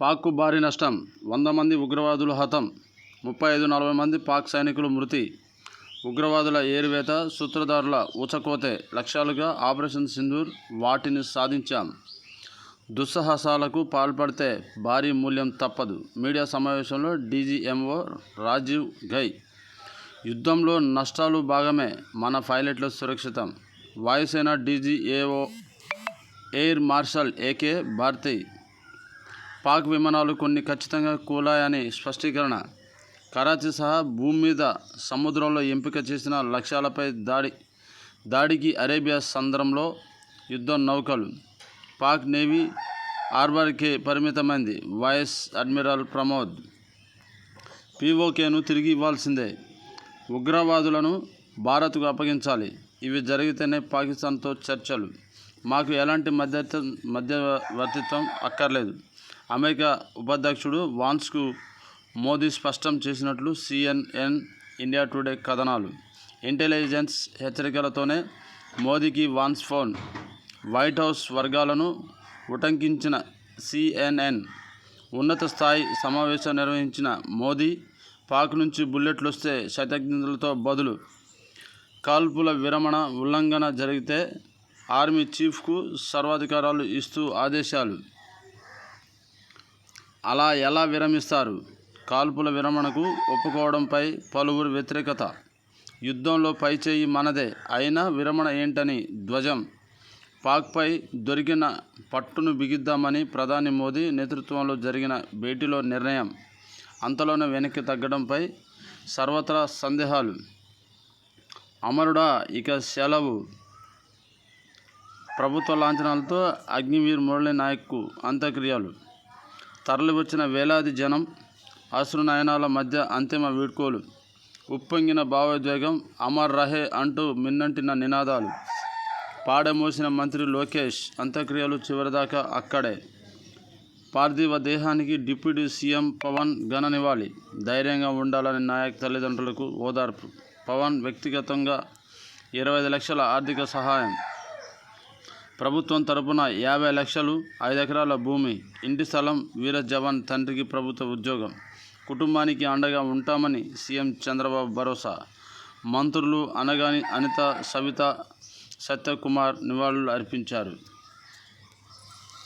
పాక్కు భారీ నష్టం. వంద మంది ఉగ్రవాదులు హతం. ముప్పై ఐదు నలభై మంది పాక్ సైనికులు మృతి. ఉగ్రవాదుల ఏరివేత సూత్రధారుల ఊచకోతే లక్ష్యాలుగా ఆపరేషన్ సింధూర్ వాటిని సాధించాం. దుస్సాహసాలకు పాల్పడితే భారీ మూల్యం తప్పదు. మీడియా సమావేశంలో డీజీఎంఓ రాజీవ్ గై యుద్ధంలో నష్టాలు భాగమే మన పైలట్లు సురక్షితం. వాయుసేన DGAO air marshal AK Bharti Pak విమానాలు కొన్ని ఖచ్చితంగా కూలాయని. స్పష్టీకరణ. కరాచీ సహా భూమి మీద సముద్రంలో ఎంపిక చేసిన లక్ష్యాలపై దాడి దాడికి అరేబియా సంద్రంలో యుద్ధ నౌకలు. పాక్ నేవీ ఆర్బర్కే పరిమితమైంది. Vice admiral Pramod. పీఓకేను తిరిగి ఇవ్వాల్సిందే. ఉగ్రవాదులను భారత్కు అప్పగించాలి. ఇవి జరిగితేనే పాకిస్తాన్తో చర్చలు. మాకు ఎలాంటి మధ్య మధ్యవర్తిత్వం అక్కర్లేదు. అమెరికా ఉపాధ్యక్షుడు వాన్స్కు మోదీ స్పష్టం చేసినట్లు సిఎన్ఎన్ ఇండియా టుడే కథనాలు. ఇంటెలిజెన్స్ హెచ్చరికలతోనే మోదీకి వాన్స్ ఫోన్. వైట్ హౌస్ వర్గాలను ఉటంకించిన సిఎన్ఎన్ ఉన్నత స్థాయి సమావేశం నిర్వహించిన మోదీ పాక్ నుంచి బుల్లెట్లు వస్తే శతజ్ఞతలతో బదులు కాల్పుల విరమణ ఉల్లంఘన జరిగితే ఆర్మీ చీఫ్కు సర్వాధికారాలు ఇస్తూ ఆదేశాలు. అలా ఎలా విరమిస్తారు? కాల్పుల విరమణకు ఒప్పుకోవడంపై పలువురు వ్యతిరేకత. యుద్ధంలో పైచేయి మనదే. అయినా విరమణ ఏంటని ధ్వజం. పాక్పై దొరికిన పట్టును బిగిద్దామని ప్రధాని మోదీ నేతృత్వంలో జరిగిన భేటీలో నిర్ణయం. అంతలోనే వెనక్కి తగ్గడంపై సర్వత్రా సందేహాలు. అమరుడా ఇక సెలవు. ప్రభుత్వ లాంఛనాలతో అగ్నివీర్ మురళీ నాయక్కు అంత్యక్రియలు. తరలివచ్చిన వేలాది జనం అశ్రునయనాల మధ్య అంతిమ వీడ్కోలు. ఉప్పొంగిన భావోద్వేగం అమర్ రహే అంటూ మిన్నంటిన నినాదాలు. పాడమోసిన మంత్రి లోకేష్ అంత్యక్రియలు చివరిదాకా అక్కడే. పార్థివ దేహానికి డిప్యూటీ సీఎం పవన్ ఘన నివాళి. ధైర్యంగా ఉండాలని నాయక్ తల్లిదండ్రులకు ఓదార్పు. పవన్ వ్యక్తిగతంగా ఇరవై ఐదు లక్షల ఆర్థిక సహాయం. ప్రభుత్వం తరపున యాభై లక్షలు ఐదు ఎకరాల భూమి ఇంటి స్థలం వీర జవాన్ తండ్రికి ప్రభుత్వ ఉద్యోగం. కుటుంబానికి అండగా ఉంటామని సీఎం చంద్రబాబు భరోసా. మంత్రులు అనగాని అనిత సవిత సత్యకుమార్ నివాళులు అర్పించారు.